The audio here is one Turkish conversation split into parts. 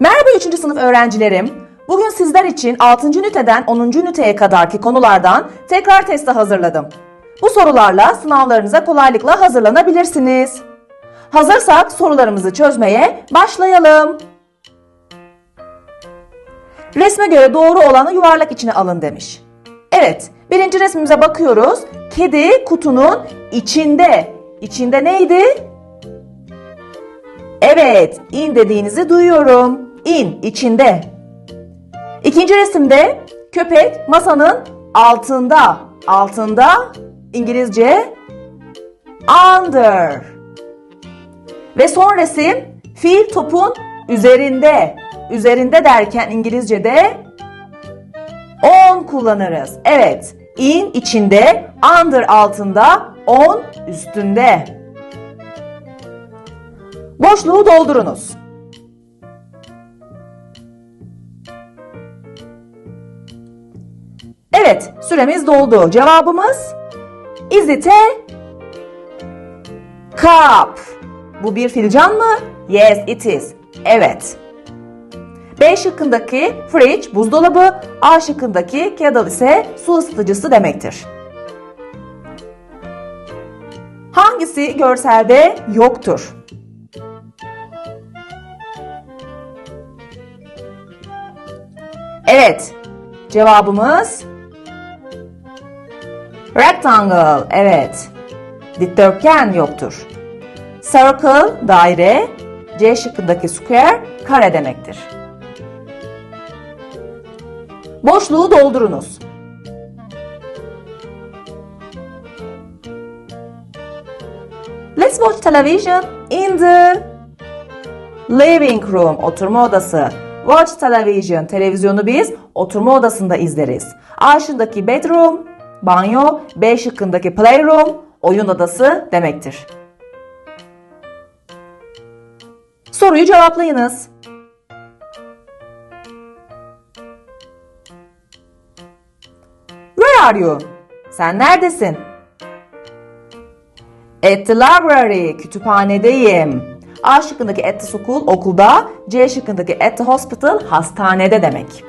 Merhaba 3. sınıf öğrencilerim. Bugün sizler için 6. üniteden 10. üniteye kadarki konulardan tekrar testi hazırladım. Bu sorularla sınavlarınıza kolaylıkla hazırlanabilirsiniz. Hazırsak sorularımızı çözmeye başlayalım. Resme göre doğru olanı yuvarlak içine alın demiş. Evet, birinci resmimize bakıyoruz. Kedi kutunun içinde. İçinde neydi? Evet, in dediğinizi duyuyorum. İn, içinde. İkinci resimde köpek masanın altında. Altında İngilizce under. Ve son resim fil topun üzerinde. Üzerinde derken İngilizce'de on kullanırız. Evet, in içinde, under altında, on üstünde. Boşluğu doldurunuz. Evet, süremiz doldu. Cevabımız is it a cup? Bu bir filcan mı? Yes, it is. Evet. B şıkkındaki fridge buzdolabı, A şıkkındaki kettle ise su ısıtıcısı demektir. Hangisi görselde yoktur? Evet. Cevabımız rectangle. Evet. Dikdörtgen yoktur. Circle daire, C şıkkındaki square kare demektir. Boşluğu doldurunuz. Let's watch television in the living room. Oturma odası. Watch television. Televizyonu biz oturma odasında izleriz. A şıkkındaki bedroom, banyo, B şıkkındaki playroom, oyun odası demektir. Soruyu cevaplayınız. Where are you? Sen neredesin? At the library. Kütüphanedeyim. A şıkkındaki at the school okulda, C şıkkındaki at the hospital hastanede demek.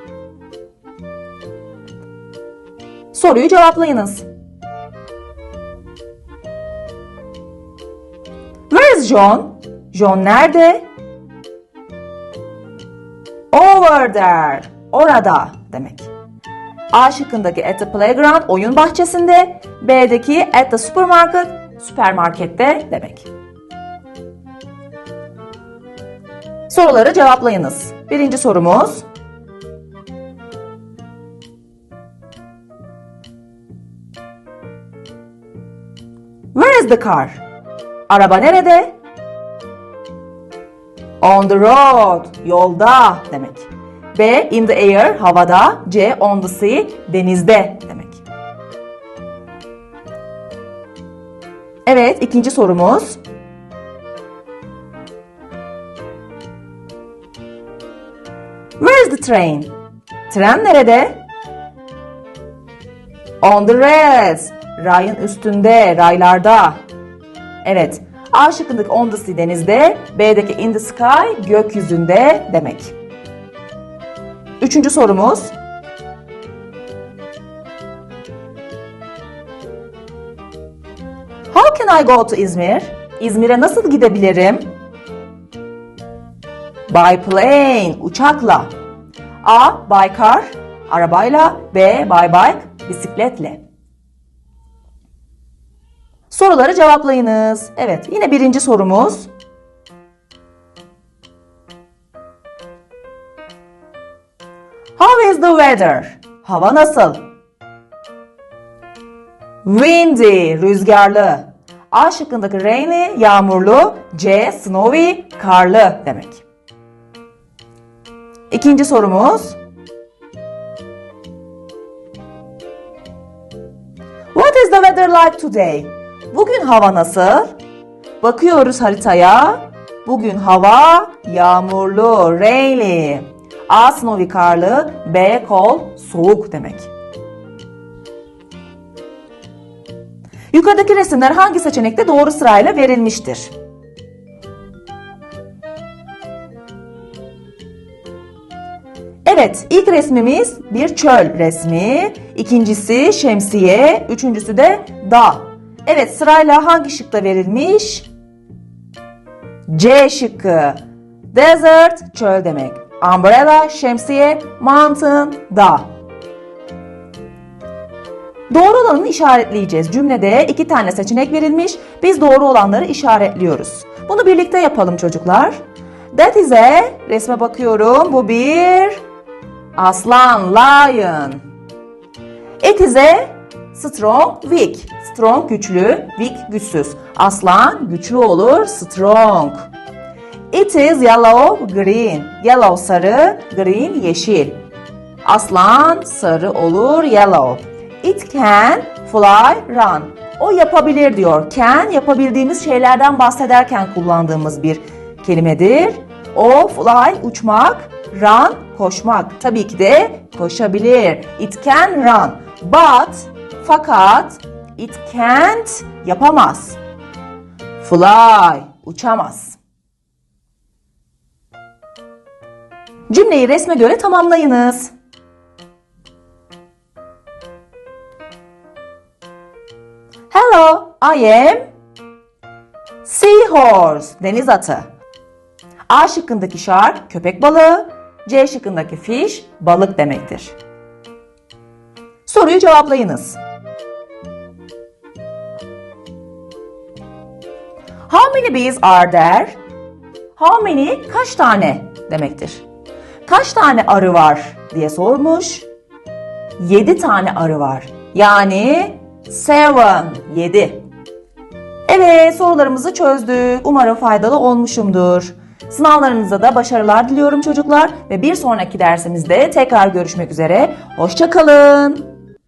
Soruyu cevaplayınız. Where is John? John nerede? Over there. Orada demek. A şıkkındaki at the playground oyun bahçesinde, B'deki at the supermarket süpermarkette demek. Soruları cevaplayınız. Birinci sorumuz. Where is the car? Araba nerede? On the road, yolda demek. B, in the air, havada. C, on the sea, denizde demek. Evet, ikinci sorumuz. Train? Tren nerede? On the rails. Rayın üstünde, raylarda. Evet. A şıkkındaki on the sea denizde, B'deki in the sky gökyüzünde demek. Üçüncü sorumuz. How can I go to İzmir? İzmir'e nasıl gidebilirim? By plane, uçakla. A. By car, arabayla. B. By bike, bisikletle. Soruları cevaplayınız. Evet, yine birinci sorumuz. How is the weather? Hava nasıl? Windy, rüzgarlı. A şıkkındaki rainy, yağmurlu. C, snowy, karlı demek. İkinci sorumuz. What is the weather like today? Bugün hava nasıl? Bakıyoruz haritaya. Bugün hava yağmurlu, rainy. A snowy karlı, B cold, soğuk demek. Yukarıdaki resimler hangi seçenekte doğru sırayla verilmiştir? Evet, ilk resmimiz bir çöl resmi, ikincisi şemsiye, üçüncüsü de dağ. Evet, sırayla hangi şıkta verilmiş? C şıkkı. Desert, çöl demek. Umbrella, şemsiye, mountain, dağ. Doğru olanını işaretleyeceğiz. Cümlede iki tane seçenek verilmiş. Biz doğru olanları işaretliyoruz. Bunu birlikte yapalım çocuklar. That is a, resme bakıyorum. Bu bir aslan, lion. It is a strong, weak. Strong güçlü, weak güçsüz. Aslan güçlü olur, strong. It is yellow, green. Yellow sarı, green yeşil. Aslan sarı olur, yellow. It can fly, run. O yapabilir diyor. Can yapabildiğimiz şeylerden bahsederken kullandığımız bir kelimedir. O fly uçmak, run koşmak. Tabii ki de koşabilir. It can run. But fakat it can't yapamaz. Fly uçamaz. Cümleyi resme göre tamamlayınız. Hello, I am seahorse, deniz atı. A şıkkındaki shark köpek balığı, C şıkkındaki fish balık demektir. Soruyu cevaplayınız. How many bees are there? How many kaç tane demektir. Kaç tane arı var diye sormuş. 7 tane arı var. Yani seven, 7. Evet sorularımızı çözdük. Umarım faydalı olmuşumdur. Sınavlarınızda da başarılar diliyorum çocuklar ve bir sonraki dersimizde tekrar görüşmek üzere. Hoşçakalın.